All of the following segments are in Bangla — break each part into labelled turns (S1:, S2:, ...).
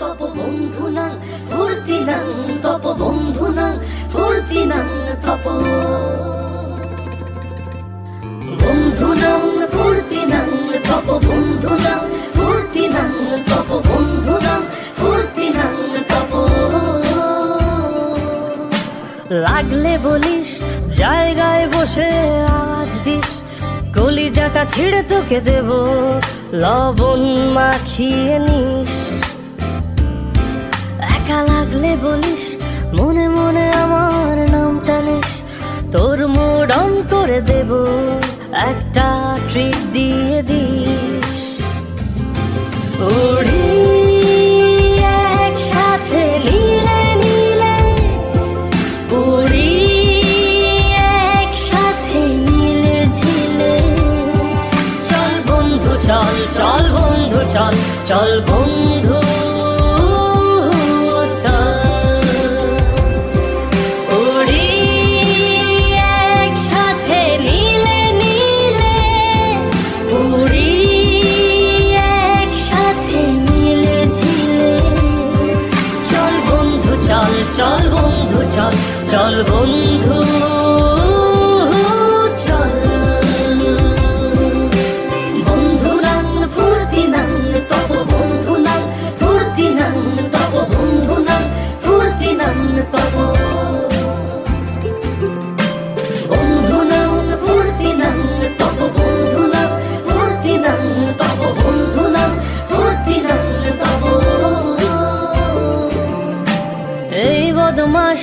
S1: তপ বন্ধু নাং ফুর্তি নাং তপ। বন্ধু নাং ফুর্তি নাং তপ বন্ধু নাং ফুর্তি নাং তপ বন্ধু নাং ফুর্তি নাং তপ বন্ধু নাং ফুর্তি নাং তপ। লাগলে বলিস, জায়গায় বসে আজ দিস, কলিজাটা ছিঁড়ে তোকে দেব, লবণ মাখিয়ে নিস। একা লাগলে বলিস, মনে মনে আমার নামটা নিস। তোর মোড অন করে দেব, একটা ট্রিট দিয়ে দিস। একসাথে নীলে একসাথে নীলে ঝিলে। চল বন্ধু, চল চল বন্ধু, চল চল বন্ধু। চল বন্ধু চল। বন্ধু নাং ফুর্তি নাং তপ বন্ধু নাং ফুর্তি নাং তপ বন্ধু নাং ফুর্তি নাং তপ। বন্ধু নাং ফুর্তি নাং তপ বন্ধু নাং ফুর্তি নাং তপ বন্ধু নাং ফুর্তি নাং তপ। এই বদমাস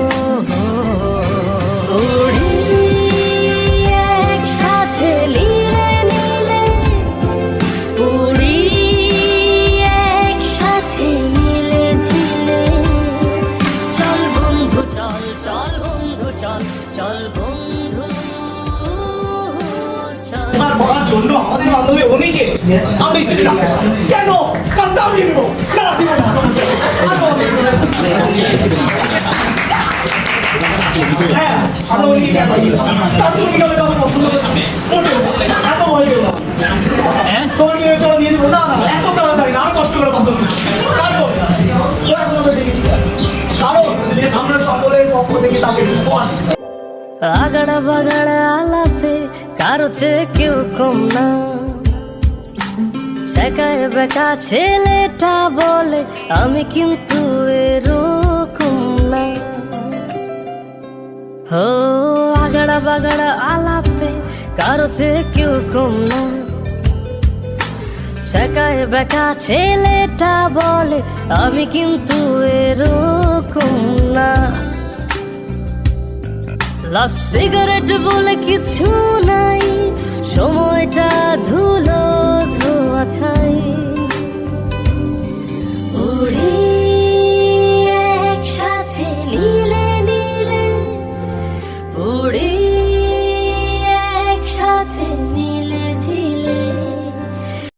S2: জন্য আমাদের মাধ্যমে অনেকে আমরা স্টেজে ডাকতে চাই। কেন কারণ দাম দিয়ে দেবো না দিব না হ্যাঁ আমরা অনেকে কেন তার জন্য কি কাউকে পছন্দ করছি মোটেও এত ভয় পেও না তোমার কি চলো দিয়ে দেবো না না এত তাড়াতাড়ি না আরও কষ্ট করে পছন্দ করছি তারপর ও এখন দেখেছি কারণ আমরা সকলের পক্ষ থেকে তাকে উপহার
S1: আগাড়া বাগাড়া আলাপে কারও চেয়ে কেউ কম না। ছেকায় বেকা ছেলেটা বলে, আমি কিন্তু এরকম না। হো, আগাড়া বাগাড়া আলাপে কারও চেয়ে কেউ কম না। ছেকায় বেকা ছেলেটা বলে, আমি কিন্তু এরকম না। লাস্ট সিগারেট বলে কিছু নাই। সময়টা ধুলো ধোয়া ছাই।